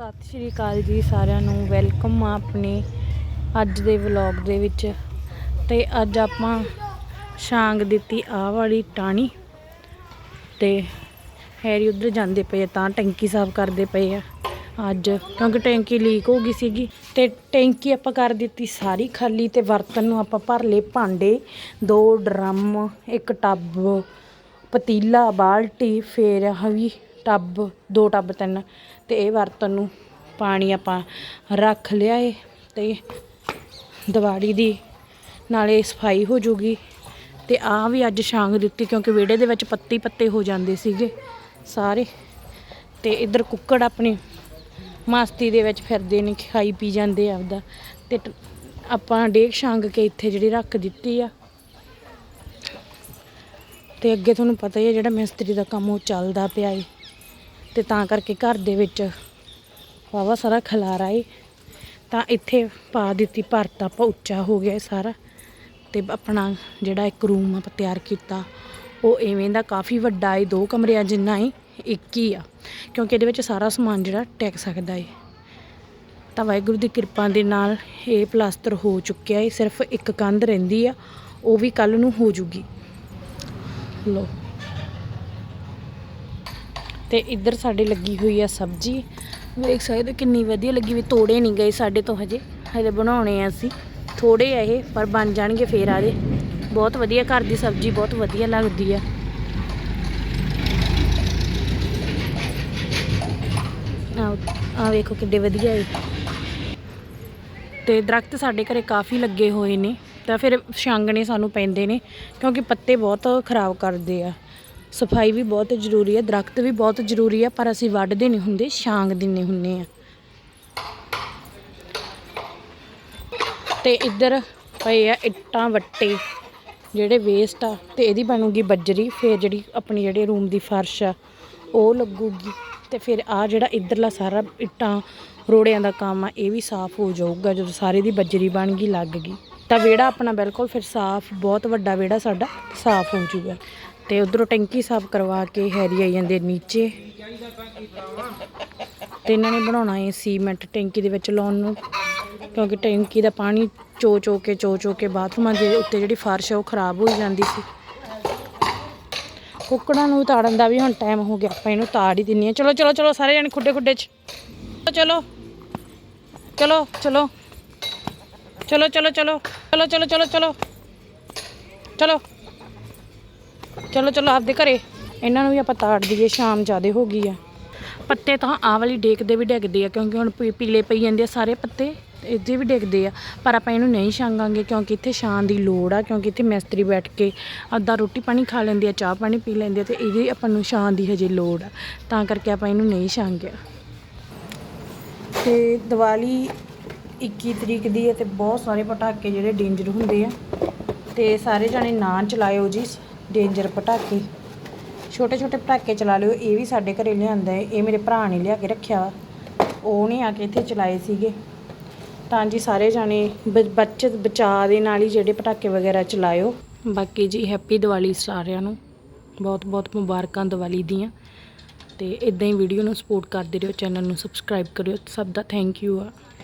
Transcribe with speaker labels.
Speaker 1: ਸਤਿ ਸ਼੍ਰੀ ਅਕਾਲ ਜੀ ਸਾਰਿਆਂ ਨੂੰ। ਵੈਲਕਮ ਆ ਆਪਣੇ ਅੱਜ ਦੇ ਵਲੌਗ ਦੇ ਵਿੱਚ। ਤੇ ਅੱਜ ਆਪਾਂ ਛਾਂਗ ਦਿੱਤੀ ਆਹ ਵਾਲੀ ਟਾਣੀ ਤੇ ਹੈਰੀ ਉਧਰ ਜਾਂਦੇ ਪਏ ਆ, ਤਾਂ ਟੈਂਕੀ ਸਾਫ਼ ਕਰਦੇ ਪਏ ਆ। ਅੱਜ ਕਿਉਂਕਿ ਟੈਂਕੀ ਲੀਕ ਹੋ ਗਈ ਸੀਗੀ, ਤੇ ਟੈਂਕੀ ਆਪਾਂ ਕਰ ਦਿੱਤੀ ਸਾਰੀ ਖਾਲੀ ਤੇ ਬਰਤਨ ਨੂੰ ਆਪਾਂ ਭਰ ਲਏ ਭਾਂਡੇ, ਦੋ ਡਰਮ, ਇੱਕ ਟੱਬ, ਪਤੀਲਾ, ਬਾਲਟੀ, ਫੇਰ ਹਵੀ ਟੱਬ, ਦੋ ਟੱਬ ਤਿੰਨ, ਤੇ ਇਹ ਬਰਤਨ ਨੂੰ ਪਾਣੀ ਆਪਾਂ ਰੱਖ ਲਿਆ ਏ ਤੇ ਦੀਵਾਲੀ ਦੀ ਨਾਲੇ ਸਫ਼ਾਈ ਹੋ ਜੂਗੀ। ਤੇ ਆ ਵੀ ਅੱਜ ਛਾਂਗ ਦਿੱਤੀ ਕਿਉਂਕਿ ਵਿਹੜੇ ਦੇ ਵਿੱਚ ਪੱਤੀ ਪੱਤੇ ਹੋ ਜਾਂਦੇ ਸੀਗੇ ਸਾਰੇ। ਤੇ ਇੱਧਰ ਕੁੱਕੜ ਆਪਣੀ ਮਸਤੀ ਦੇ ਵਿੱਚ ਫਿਰਦੇ ਨੇ, ਖਾਈ ਪੀ ਜਾਂਦੇ ਆਪਦਾ। ਤੇ ਟ- ਆਪਾਂ ਡੇਕ ਛਾਂਗ ਕੇ ਇੱਥੇ ਜਿਹੜੀ ਰੱਖ ਦਿੱਤੀ ਆ। ਤੇ ਅੱਗੇ ਤੁਹਾਨੂੰ ਪਤਾ ਹੀ ਹੈ ਜਿਹੜਾ ਮਿਸਤਰੀ ਦਾ ਕੰਮ ਉਹ ਚੱਲਦਾ ਪਿਆ ਏ। ਤੇ ਤਾਂ ਕਰਕੇ ਘਰ ਦੇ ਵਿੱਚ ਵਾਵਾ ਸਾਰਾ ਖਲਾਰਾ ਏ। ਤਾਂ ਇੱਥੇ ਪਾ ਦਿੱਤੀ ਭਰਤ ਆਪਾਂ ਉੱਚਾ ਹੋ ਗਿਆ ਇਹ ਸਾਰਾ। ਤੇ ਆਪਣਾ ਜਿਹੜਾ ਇੱਕ ਰੂਮ ਆਪਾਂ ਤਿਆਰ ਕੀਤਾ, ਉਹ ਐਵੇਂ ਦਾ ਕਾਫੀ ਵੱਡਾ ਏ, ਦੋ ਕਮਰਿਆਂ ਜਿੰਨਾ ਏ, ਇੱਕ ਹੀ ਆ। ਕਿਉਂਕਿ ਇਹਦੇ ਵਿੱਚ ਸਾਰਾ ਸਮਾਨ ਜਿਹੜਾ ਟਿਕ ਸਕਦਾ ਏ। ਤਾਂ ਵਾਹਿਗੁਰੂ ਦੀ ਕਿਰਪਾ ਦੇ ਨਾਲ ਇਹ ਪਲਾਸਟਰ ਹੋ ਚੁੱਕਿਆ ਏ, ਸਿਰਫ ਇੱਕ ਕੰਧ ਰਹਿੰਦੀ ਆ, ਉਹ ਵੀ ਕੱਲ ਨੂੰ ਹੋ ਜੂਗੀ। ਲੋ ਤੇ ਇੱਧਰ ਸਾਡੇ ਲੱਗੀ ਹੋਈ ਆ ਸਬਜ਼ੀ। ਵੇਖ ਸਕਦੇ ਹੋ ਕਿੰਨੀ ਵਧੀਆ ਲੱਗੀ ਵੀ ਤੋੜੇ ਨਹੀਂ ਗਏ ਸਾਡੇ ਤੋਂ ਹਜੇ। ਹਜੇ ਬਣਾਉਣੇ ਆ ਅਸੀਂ। ਥੋੜੇ ਆ ਇਹ, ਪਰ ਬਣ ਜਾਣਗੇ ਫੇਰ ਆ ਦੇ ਬਹੁਤ ਵਧੀਆ ਘਰ ਦੀ ਸਬਜ਼ੀ, ਬਹੁਤ ਵਧੀਆ ਲੱਗਦੀ ਆ। ਆ ਆ ਵੇਖੋ ਕਿੱਡੇ ਵਧੀਆ ਏ ਤੇ ਦਰਖਤ ਸਾਡੇ ਘਰੇ ਕਾਫੀ ਲੱਗੇ ਹੋਏ ਨੇ। ਤਾਂ ਫਿਰ ਛਾਂਗਣੇ ਸਾਨੂੰ ਪੈਂਦੇ ਨੇ, ਕਿਉਂਕਿ ਪੱਤੇ ਬਹੁਤ ਖਰਾਬ ਕਰਦੇ ਆ। ਸਫ਼ਾਈ ਵੀ ਬਹੁਤ ਜ਼ਰੂਰੀ ਹੈ, ਦਰਖਤ ਵੀ ਬਹੁਤ ਜ਼ਰੂਰੀ ਹੈ, ਪਰ ਅਸੀਂ ਵੱਢਦੇ ਨਹੀਂ ਹੁੰਦੇ, ਛਾਂਗ ਦਿੰਨੇ ਹੁੰਨੇ ਆ ਤੇ ਇੱਧਰ ਪਏ ਆ ਇੱਟਾਂ ਵੱਟੇ, ਜਿਹੜੇ ਵੇਸਟ ਆ, ਤੇ ਇਹਦੀ ਬਣੂਗੀ ਬੱਜਰੀ, ਫਿਰ ਜਿਹੜੀ ਆਪਣੀ ਜਿਹੜੇ ਰੂਮ ਦੀ ਫਰਸ਼ ਆ, ਉਹ ਲੱਗੂਗੀ, ਤੇ ਫਿਰ ਆ ਜਿਹੜਾ ਇੱਧਰਲਾ ਸਾਰਾ ਇੱਟਾਂ, ਰੋੜਿਆਂ ਦਾ ਕੰਮ ਆ, ਇਹ ਵੀ ਸਾਫ਼ ਹੋ ਜਾਊਗਾ, ਜਦੋਂ ਸਾਰੇ ਦੀ ਬੱਜਰੀ ਬਣ ਗਈ, ਲੱਗ ਗਈ। ਤਾਂ ਵਿਹੜਾ ਆਪਣਾ ਬਿਲਕੁਲ ਫਿਰ ਸਾਫ਼, ਬਹੁਤ ਵੱਡਾ ਵਿਹੜਾ ਸਾਡਾ, ਸਾਫ਼ ਹੋ ਜਾਊਗਾ। ਤੇ ਉਧਰੋਂ ਟੈਂਕੀ ਸਾਫ਼ ਕਰਵਾ ਕੇ ਹੈਰੀ ਆਈ ਜਾਂਦੇ ਨੀਚੇ। ਤੇ ਇਹਨਾਂ ਨੇ ਬਣਾਉਣਾ ਹੈ ਸੀਮੈਂਟ ਟੈਂਕੀ ਦੇ ਵਿੱਚ ਲਾਉਣ ਨੂੰ, ਕਿਉਂਕਿ ਟੈਂਕੀ ਦਾ ਪਾਣੀ ਚੋ ਚੋ ਕੇ, ਚੋ ਚੋ ਕੇ ਬਾਥਰੂਮਾਂ ਦੇ ਉੱਤੇ ਜਿਹੜੀ ਫਰਸ਼ ਹੈ ਉਹ ਖਰਾਬ ਹੋਈ ਜਾਂਦੀ ਸੀ। ਕੁੱਕੜਾਂ ਨੂੰ ਤਾੜਨ ਦਾ ਵੀ ਹੁਣ ਟਾਈਮ ਹੋ ਗਿਆ, ਆਪਾਂ ਇਹਨੂੰ ਤਾੜ ਹੀ ਦਿੰਨੀ ਆ ਚਲੋ ਚਲੋ ਚਲੋ ਸਾਰੇ ਜਣੇ ਖੁੱਡੇ ਖੁੱਡੇ 'ਚ। ਚਲੋ ਚਲੋ ਚਲੋ। ਚਲੋ ਚਲੋ ਚਲੋ। ਚਲੋ ਚਲੋ ਚਲੋ ਚਲੋ। ਚਲੋ। ਚਲੋ ਚਲੋ ਆਪਦੇ ਘਰੇ। ਇਹਨਾਂ ਨੂੰ ਵੀ ਆਪਾਂ ਤਾੜ ਦਈਏ ਸ਼ਾਮ ਜ਼ਿਆਦੇ ਹੋ ਗਈ ਆ। ਪੱਤੇ ਤਾਂ ਆਹ ਵਾਲੀ ਡੇਕ ਦੇ ਵੀ ਡਿੱਗਦੇ ਆ ਕਿਉਂਕਿ ਹੁਣ ਪੀ- ਪੀਲੇ ਪਈ ਜਾਂਦੇ ਆ ਸਾਰੇ ਪੱਤੇ ਇਹਦੇ ਵੀ ਡਿੱਗਦੇ ਆ। ਪਰ ਆਪਾਂ ਇਹਨੂੰ ਨਹੀਂ ਛਾਂਗਾਂਗੇ ਕਿਉਂਕਿ ਇੱਥੇ ਛਾਂ ਦੀ ਲੋੜ ਆ ਕਿਉਂਕਿ ਇੱਥੇ ਮਿਸਤਰੀ ਬੈਠ ਕੇ ਅੱਧਾ ਰੋਟੀ ਪਾਣੀ ਖਾ ਲੈਂਦੇ ਆ ਚਾਹ ਪਾਣੀ ਪੀ ਲੈਂਦੇ ਆ ਤੇ ਇਹਦੀ ਆਪਾਂ ਨੂੰ ਛਾਂ ਦੀ ਹਜੇ ਲੋੜ ਆ। ਤਾਂ ਕਰਕੇ ਆਪਾਂ ਇਹਨੂੰ ਨਹੀਂ ਛਾਂਗਿਆ। ਤੇ ਦੀਵਾਲੀ 21 ਤਰੀਕ ਦੀ ਹੈ ਤੇ ਬਹੁਤ ਸਾਰੇ ਪਟਾਕੇ ਜਿਹੜੇ ਡੇਂਜਰ ਹੁੰਦੇ ਆ। ਤੇ ਸਾਰੇ ਜਾਣੇ ਨਾ ਚਲਾਇਓ ਜੀ। ਡੇਂਜਰ ਪਟਾਕੇ। ਛੋਟੇ ਛੋਟੇ ਪਟਾਕੇ ਚਲਾ ਲਿਓ, ਇਹ ਵੀ ਸਾਡੇ ਘਰੇ ਲਿਆਂਦਾ ਹੈ, ਇਹ ਮੇਰੇ ਭਰਾ ਨੇ ਲਿਆ ਕੇ ਰੱਖਿਆ ਉਹ ਨਹੀਂ ਆ ਕੇ ਇੱਥੇ ਚਲਾਏ ਸੀਗੇ। ਤਾਂ ਜੀ ਸਾਰੇ ਜਾਣੇ ਬ- ਬੱਚਤ ਬਚਾ ਦੇ ਨਾਲ ਹੀ ਜਿਹੜੇ ਪਟਾਕੇ ਵਗੈਰਾ ਚਲਾਇਓ। ਬਾਕੀ ਜੀ ਹੈਪੀ ਦੀਵਾਲੀ ਸਾਰਿਆਂ ਨੂੰ। ਬਹੁਤ ਬਹੁਤ ਮੁਬਾਰਕਾਂ ਦੀਵਾਲੀ ਦੀਆਂ। ਤੇ ਇਦਾਂ ਹੀ ਵੀਡੀਓ ਨੂੰ ਸਪੋਰਟ ਕਰਦੇ ਰਹੋ, ਚੈਨਲ ਨੂੰ ਸਬਸਕ੍ਰਾਈਬ ਕਰਿਓ। ਸਭ ਦਾ ਥੈਂਕ ਯੂ ਆ।